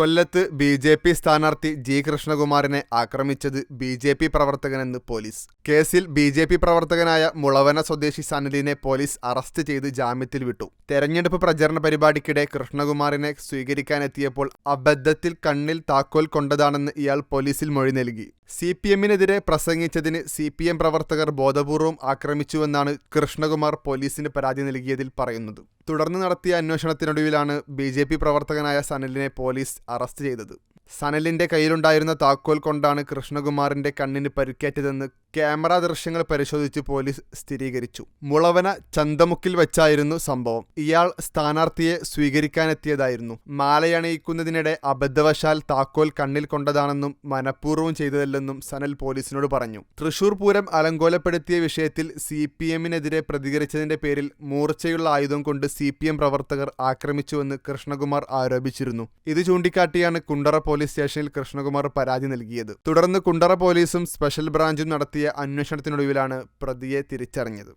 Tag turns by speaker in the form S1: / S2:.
S1: കൊല്ലത്ത് B J P സ്ഥാനാർത്ഥി G കൃഷ്ണകുമാറിനെ ആക്രമിച്ചത് ബി ജെ പി പ്രവർത്തകനെന്ന് പോലീസ്. കേസിൽ ബി ജെ പി പ്രവർത്തകനായ മുളവന സ്വദേശി സനലിനെ പോലീസ് അറസ്റ്റ് ചെയ്ത് ജാമ്യത്തിൽ വിട്ടു. തെരഞ്ഞെടുപ്പ് പ്രചരണ പരിപാടിക്കിടെ കൃഷ്ണകുമാറിനെ സ്വീകരിക്കാനെത്തിയപ്പോൾ അബദ്ധത്തിൽ കണ്ണിൽ താക്കോൽ കൊണ്ടതാണെന്ന് ഇയാൾ പോലീസിൽ മൊഴി നൽകി. സി പി എമ്മിനെതിരെ പ്രസംഗിച്ചതിന് സി പി എം പ്രവർത്തകർ ബോധപൂർവം ആക്രമിച്ചുവെന്നാണ് കൃഷ്ണകുമാർ പോലീസിന് പരാതി നൽകിയതിൽ പറയുന്നത്. തുടർന്ന് നടത്തിയ അന്വേഷണത്തിനൊടുവിലാണ് ബി ജെ പി പ്രവർത്തകനായ സനലിനെ പോലീസ് അറസ്റ്റ് ചെയ്തത്. സനലിന്റെ കയ്യിലുണ്ടായിരുന്ന താക്കോൽ കൊണ്ടാണ് കൃഷ്ണകുമാറിന്റെ കണ്ണിന് പരിക്കേറ്റതെന്ന് ക്യാമറ ദൃശ്യങ്ങൾ പരിശോധിച്ച് പോലീസ് സ്ഥിരീകരിച്ചു. മുളവന ചന്തമുക്കിൽ വെച്ചായിരുന്നു സംഭവം. ഇയാൾ സ്ഥാനാർത്ഥിയെ സ്വീകരിക്കാനെത്തിയതായിരുന്നു. മാലയണിയിക്കുന്നതിനിടെ അബദ്ധവശാൽ താക്കോൽ കണ്ണിൽ കൊണ്ടതാണെന്നും മനഃപൂർവം ചെയ്തതല്ലെന്നും സനൽ പോലീസിനോട് പറഞ്ഞു. തൃശൂർ പൂരം അലങ്കോലപ്പെടുത്തിയ വിഷയത്തിൽ സി പി എമ്മിനെതിരെ പ്രതികരിച്ചതിന്റെ പേരിൽ മൂർച്ചയുള്ള ആയുധം കൊണ്ട് സി പി എം പ്രവർത്തകർ ആക്രമിച്ചുവെന്ന് കൃഷ്ണകുമാർ ആരോപിച്ചിരുന്നു. ഇത് ചൂണ്ടിക്കാട്ടിയാണ് കുണ്ടറ പോലീസ് സ്റ്റേഷനിൽ കൃഷ്ണകുമാർ പരാതി നൽകിയത്. തുടർന്ന് കുണ്ടറ പോലീസും സ്പെഷ്യൽ ബ്രാഞ്ചും നടത്തിയ അന്വേഷണത്തിനൊടുവിലാണ് പ്രതിയെ തിരിച്ചറിഞ്ഞത്.